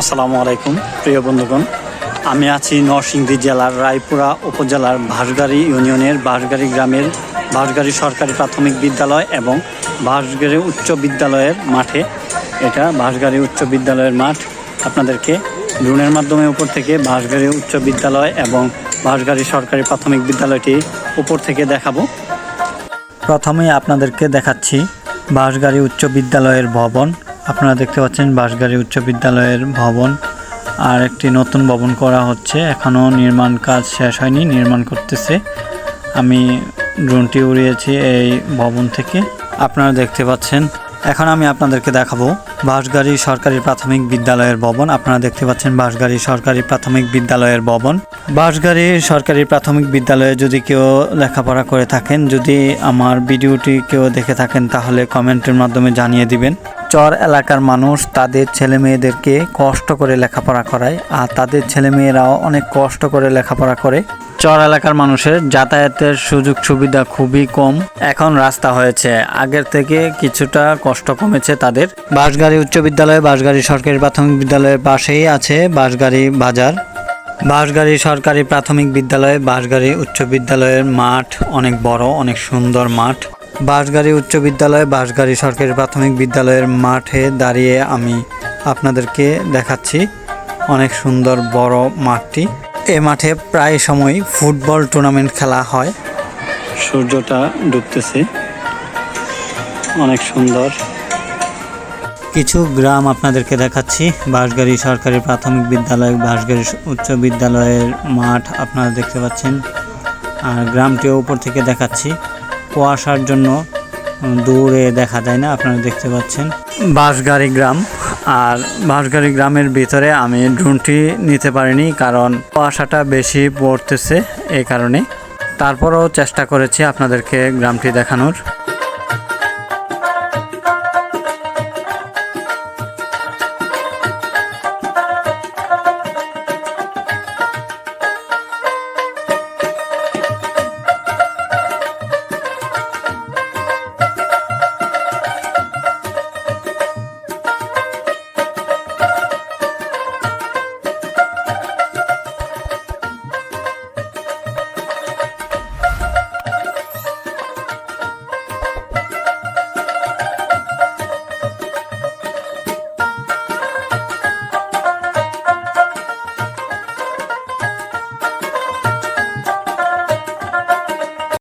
আসসালামু আলাইকুম, প্রিয় বন্ধুগণ। আমি আছি নরসিংদী জেলার রায়পুরা উপজেলার ভাসগাড়ি ইউনিয়নের বাঁশগাড়ি গ্রামের বাঁশগাড়ি সরকারি প্রাথমিক বিদ্যালয় এবং বাঁশগাড়ি উচ্চ বিদ্যালয়ের মাঠে। এটা বাঁশগাড়ি উচ্চ বিদ্যালয়ের মাঠ। আপনাদেরকে ড্রোনের মাধ্যমে উপর থেকে বাঁশগাড়ি উচ্চ বিদ্যালয় এবং বাঁশগাড়ি সরকারি প্রাথমিক বিদ্যালয়টি উপর থেকে দেখাবো। প্রথমে আপনাদেরকে দেখাচ্ছি বাঁশগাড়ি উচ্চ বিদ্যালয়ের ভবন। আপনারা দেখতে পাচ্ছেন বাঁশগাড়ি উচ্চ বিদ্যালয়ের ভবন আর একটি নতুন ভবন করা হচ্ছে। এখনও নির্মাণ কাজ শেষ হয়নি, নির্মাণ করতেছে। আমি ড্রোনটি উড়িয়েছি এই ভবন থেকে। আপনারা দেখতে পাচ্ছেন এখন আমি আপনাদেরকে দেখাবো বাঁশগাড়ি সরকারি প্রাথমিক বিদ্যালয়ের ভবন। আপনারা দেখতে পাচ্ছেন বাঁশগাড়ি সরকারি প্রাথমিক বিদ্যালয়ের ভবন। বাঁশগাড়ি সরকারি প্রাথমিক বিদ্যালয়ে যদি কেউ লেখাপড়া করে থাকেন, যদি আমার ভিডিওটি কেউ দেখে থাকেন, তাহলে কমেন্টের মাধ্যমে জানিয়ে দিবেন। চর এলাকার মানুষ তাদের ছেলে মেয়েদেরকে কষ্ট করে লেখাপড়া করায়, আর তাদের ছেলে মেয়েরাও অনেক কষ্ট করে লেখাপড়া করে। চর এলাকার মানুষের যাতায়াতের সুযোগ সুবিধা খুবই কম। এখন রাস্তা হয়েছে। আগের থেকে কিছুটা কষ্ট কমেছে তাদের। বাঁশগাড়ি উচ্চ বিদ্যালয়, বাঁশগাড়ি সরকারি প্রাথমিক বিদ্যালয়ের পাশেই আছে বাঁশগাড়ি বাজার। বাঁশগাড়ি সরকারি প্রাথমিক বিদ্যালয়, বাঁশগাড়ি উচ্চ বিদ্যালয়ের মাঠ অনেক বড়, অনেক সুন্দর মাঠ। বাঁশগাড়ি উচ্চ বিদ্যালয়, বাঁশগাড়ি সরকারি প্রাথমিক বিদ্যালয়ের মাঠে দাঁড়িয়ে আমি আপনাদেরকে দেখাচ্ছি অনেক সুন্দর বড় মাঠটি। এ মাঠে প্রায় সময় ফুটবল টুর্নামেন্ট খেলা হয়। সূর্যটা ডুবতেছে। অনেক সুন্দর। কিছু গ্রাম আপনাদেরকে দেখাচ্ছি। বাঁশগাড়ি সরকারি প্রাথমিক বিদ্যালয় বাঁশগাড়ি উচ্চ বিদ্যালয়ের মাঠ আপনারা দেখতে পাচ্ছেন। আর গ্রামটিও উপর থেকে দেখাচ্ছি। কুয়াশার জন্য দূরে দেখা যায় না আপনারা দেখতে পাচ্ছেন। বাঁশগাড়ি গ্রাম। আর বাঁশগাড়ি গ্রামের ভিতরে আমি ড্রোনটি নিতে পারিনি কারণ কুয়াশাটা বেশি পড়তেছে এই কারণে। তারপরও চেষ্টা করেছি আপনাদেরকে গ্রামটি দেখানোর।